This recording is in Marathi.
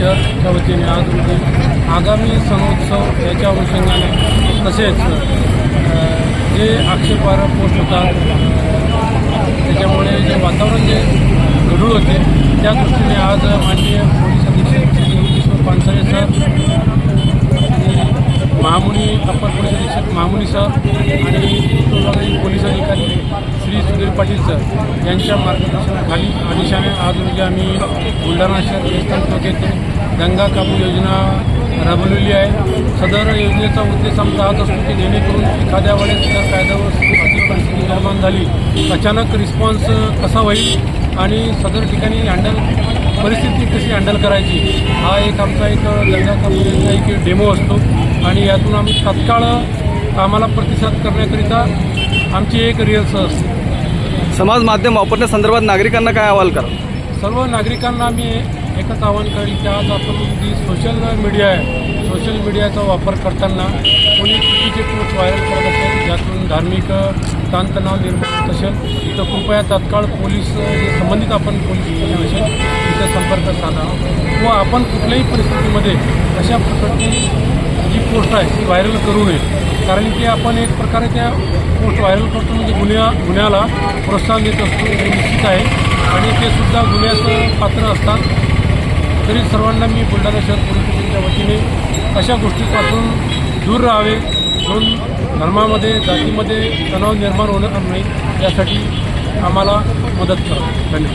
शहरच्या वतीने आज रोजी आगामी सणोत्सव याच्या अनुषंगाने तसेच जे आक्षेपार्ह पोस्ट होतात त्याच्यामुळे जे वातावरण जे घडूळ होते त्या दृष्टीने आज माननीय पोलीस अधीक्षक श्री किशोर पानसरे सर आणि महामुनी अप्पर पोलीस अधीक्षक महामुनी सर आणि पोलीस अधिकारी श्री सुधीर पाटील सर यांच्या मार्गदर्शनाखाली आज रोजी आम्ही बुलढाणा शहर रेस्टॉरंट येथे गंगा काबू योजना राबवलेली आहे. सदर योजनेचा उद्देश आमचा हाच असतो की जेणेकरून एखाद्या वेळेस जर कायद्यावर परिस्थिती निर्माण झाली अचानक रिस्पॉन्स कसा होईल आणि सदर ठिकाणी हँडल परिस्थिती कशी हँडल करायची हा एक आमचा एक गंगा काबू योजना एक डेमो असतो. आणि यातून आम्ही तत्काळ कामाला प्रतिसाद करण्याकरिता आमची एक रिहर्सल असते. समाज माध्यम वापरण्यासंदर्भात नागरिकांना काय अहवाल करा? सर्व नागरिकांना मी एकच आवाहन करेल की आज आपण जी सोशल मीडिया आहे सोशल मीडियाचा वापर करताना कोणी चुकीचे पोस्ट व्हायरल करत असेल ज्यातून धार्मिक ताणतणाव निर्माण होत असेल तर कृपया तात्काळ पोलीस संबंधित आपण पोलीस स्टेशन असेल तिथे संपर्क साधा. व आपण कुठल्याही परिस्थितीमध्ये अशा प्रकारची जी पोस्ट आहे ती व्हायरल करू नये. कारण की आपण एक प्रकारे त्या पोस्ट व्हायरल करतो म्हणजे गुन्ह्या गुन्ह्याला प्रोत्साहन देत असतो हे निश्चित आहे. आणि ते सुद्धा गुन्ह्याचं पात्र असतात. तरी सर्वांना मी बुलढाणा शहर पोलीस स्टेशनच्या वतीने अशा गोष्टीपासून दूर राहावे म्हणून धर्मामध्ये जातीमध्ये तणाव निर्माण होणार नाही यासाठी आम्हाला मदत करा धन्यवाद.